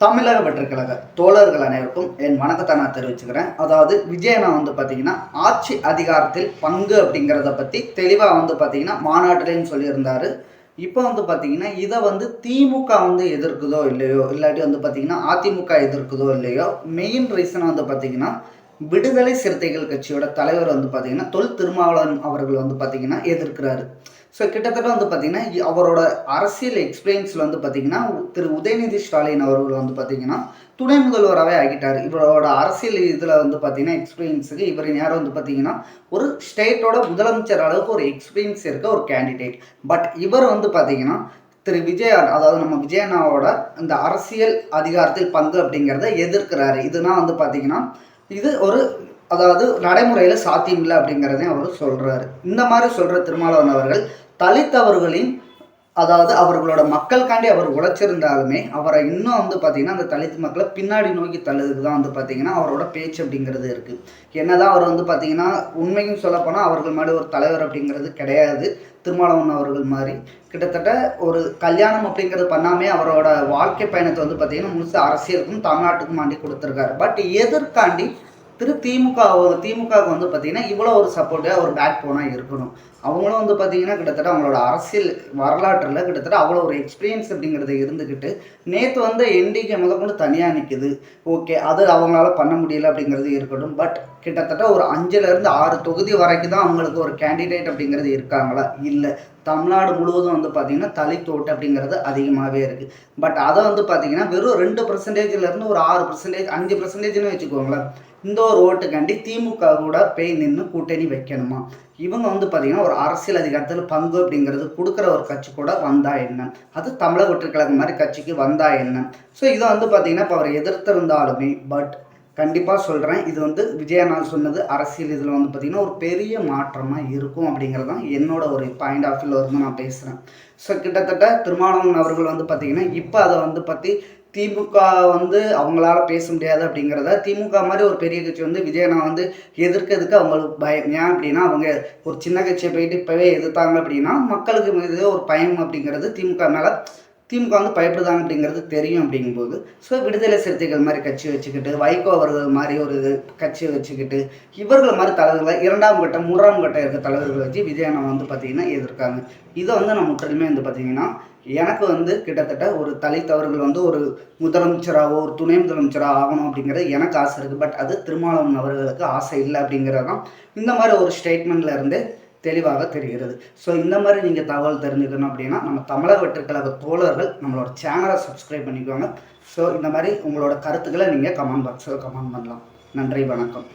தமிழக வெற்றுக்கழக தோழர்கள் அனைவருக்கும் என் வணக்கத்தை நான் தெரிவிச்சுக்கிறேன். அதாவது விஜயனா வந்து பார்த்தீங்கன்னா ஆட்சி அதிகாரத்தில் பங்கு அப்படிங்கிறத பற்றி தெளிவாக வந்து பார்த்தீங்கன்னா மாநாட்டிலேன்னு சொல்லியிருந்தார். இப்போ வந்து பார்த்தீங்கன்னா இதை வந்து திமுக வந்து எதிர்க்குதோ இல்லையோ இல்லாட்டி வந்து பார்த்தீங்கன்னா அதிமுக எதிர்க்குதோ இல்லையோ மெயின் ரீசன் வந்து பார்த்தீங்கன்னா விடுதலை சிறுத்தைகள் கட்சியோட தலைவர் வந்து பார்த்தீங்கன்னா தொல் திருமாவளவன் அவர்கள் வந்து பார்த்தீங்கன்னா எதிர்க்கிறாரு. ஸோ கிட்டத்தட்ட வந்து பார்த்தீங்கன்னா இ- அவரோட அரசியல் எக்ஸ்பீரியன்ஸில் வந்து பார்த்தீங்கன்னா திரு உதயநிதி ஸ்டாலின் அவர்கள் வந்து பார்த்தீங்கன்னா துணை முதல்வராகவே ஆகிட்டார். இவரோட அரசியல் இதில் வந்து பார்த்தீங்கன்னா எக்ஸ்பீரியன்ஸுக்கு இவர் யாரும் வந்து பார்த்தீங்கன்னா ஒரு ஸ்டேட்டோட முதலமைச்சர் அளவுக்கு ஒரு எக்ஸ்பீரியன்ஸ் இருக்க ஒரு கேண்டிடேட் பட் இவர் வந்து பார்த்தீங்கன்னா திரு விஜய் அதாவது நம்ம விஜயண்ணாவோட இந்த அரசியல் அதிகாரத்தில் பங்கு அப்படிங்கிறத எதிர்க்கிறாரு. இதுனா வந்து பார்த்தீங்கன்னா இது ஒரு அதாவது நடைமுறையில் சாத்தியம் இல்லை அப்படிங்கிறதையும் அவர் சொல்கிறாரு இந்த மாதிரி சொல்கிற திருமாவளவன் அவர்கள் தலித்தவர்களின் அதாவது அவர்களோட மக்களுக்காண்டி அவர் உழைச்சிருந்தாலுமே அவரை இன்னும் வந்து பார்த்தீங்கன்னா அந்த தலித் மக்களை பின்னாடி நோக்கி தள்ளுறதுக்கு தான் வந்து பார்த்தீங்கன்னா அவரோட பேச்சு அப்படிங்கிறது இருக்குது என்னதான் அவர் வந்து பார்த்தீங்கன்னா உண்மையும் சொல்லப்போனால் அவர்கள் மாதிரி ஒரு தலைவர் அப்படிங்கிறது கிடையாது. திருமாவளவன் அவர்கள் மாதிரி. கிட்டத்தட்ட ஒரு கல்யாணம் அப்படிங்கிறது பண்ணாமே அவரோட வாழ்க்கை பயணத்தை வந்து பார்த்தீங்கன்னா முழுசு அரசியலுக்கும் தமிழ்நாட்டுக்கும் ஆண்டி கொடுத்துருக்காரு. பட் எதற்காண்டி திரு திமுக திமுகவுக்கு வந்து பார்த்தீங்கன்னா இவ்வளோ ஒரு சப்போர்ட்டாக ஒரு பேக் போனால் இருக்கணும். அவங்களும் வந்து பார்த்தீங்கன்னா கிட்டத்தட்ட அவங்களோட அரசியல் வரலாற்றில் கிட்டத்தட்ட அவ்வளோ ஒரு எக்ஸ்பீரியன்ஸ் அப்படிங்கிறது இருந்துக்கிட்டு நேற்று வந்து என்டிகே முதற்கொண்டு தனியாக நிற்குது ஓகே அது அவங்களால பண்ண முடியல அப்படிங்கிறது இருக்கட்டும். பட் கிட்டத்தட்ட ஒரு அஞ்சுலேருந்து ஆறு தொகுதி வரைக்கும் தான் அவங்களுக்கு ஒரு கேண்டிடேட் அப்படிங்கிறது இருக்காங்களா? இல்லை. தமிழ்நாடு முழுவதும் வந்து பார்த்தீங்கன்னா தலித்தோட்டு அப்படிங்கிறது அதிகமாகவே இருக்குது பட் அதை வந்து பார்த்தீங்கன்னா வெறும் ரெண்டு பர்சன்டேஜ்லேருந்து ஒரு ஆறு பர்சன்டேஜ் அஞ்சு பர்சன்டேஜ்னு வச்சுக்கோங்களேன். இந்த ஒரு ஓட்டுக்காண்டி திமுக கூட போய் நின்று கூட்டணி வைக்கணுமா? இவங்க வந்து பார்த்தீங்கன்னா ஒரு அரசியல் அதிகாரத்தில் பங்கு அப்படிங்கிறது கொடுக்குற ஒரு கட்சி கூட வந்தா என்ன? அது தமிழக வெற்றிக்கழகம் மாதிரி கட்சிக்கு வந்தா என்ன? ஸோ இதை வந்து பார்த்தீங்கன்னா இப்போ அவர் எதிர்த்திருந்தாலுமே பட் கண்டிப்பாக சொல்கிறேன் இது வந்து விஜயநாள் சொன்னது அரசியல் இதில் வந்து பார்த்திங்கன்னா ஒரு பெரிய மாற்றமாக இருக்கும் அப்படிங்கிறது தான் என்னோட ஒரு பாயிண்ட் ஆஃப் வியூவில் இருந்து நான் பேசுகிறேன் ஸோ கிட்டத்தட்ட திருமாவளவன் அவர்கள் வந்து பார்த்திங்கன்னா இப்போ அதை வந்து பற்றி திமுக வந்து அவங்களால பேச முடியாது அப்படிங்கிறத திமுக மாதிரி ஒரு பெரிய கட்சி வந்து விஜயனா வந்து எதிர்க்கிறதுக்கு அவங்களுக்கு பயம்? ஏன் அப்படின்னா அவங்க ஒரு சின்ன கட்சியை போயிட்டு இப்போவே எதிர்த்தாங்க அப்படின்னா மக்களுக்கு மீது ஒரு பயம் அப்படிங்கிறது திமுக மேலே திமுக வந்து பயப்படுதாங்க அப்படிங்கிறது தெரியும் அப்படிங்கும்போது ஸோ விடுதலை சிறுத்தைகள் மாதிரி கட்சி வச்சுக்கிட்டு வைகோ அவர்கள் மாதிரி ஒரு கட்சி வச்சுக்கிட்டு இவர்கள் மாதிரி தலைவர்களை இரண்டாம் கட்டம் மூன்றாம் கட்டம் இருக்க தலைவர்களை வச்சு விஜயனை வந்து பார்த்திங்கன்னா எதிர்க்காங்க. இதை வந்து நான் முற்றிலுமே வந்து பார்த்திங்கன்னா எனக்கு வந்து கிட்டத்தட்ட ஒரு தலைத்தவர்கள் வந்து ஒரு முதலமைச்சராகவோ ஒரு துணை முதலமைச்சராக ஆகணும் அப்படிங்கிறது எனக்கு ஆசை இருக்குது பட் அது திருமாவளவன் அவர்களுக்கு ஆசை இல்லை அப்படிங்கிறது தான் இந்த மாதிரி ஒரு ஸ்டேட்மெண்ட்லேருந்து தெளிவாக தெரிகிறது. ஸோ இந்த மாதிரி நீங்கள் தகவல் தெரிஞ்சுக்கணும் அப்படின்னா நம்ம தமிழக வெற்றிக்கழக தோழர்கள் நம்மளோட சேனலை சப்ஸ்கிரைப் பண்ணிக்கோங்க. ஸோ இந்த மாதிரி உங்களோட கருத்துக்களை நீங்கள் கமெண்ட் பாக்ஸில் கமெண்ட் பண்ணலாம். நன்றி வணக்கம்.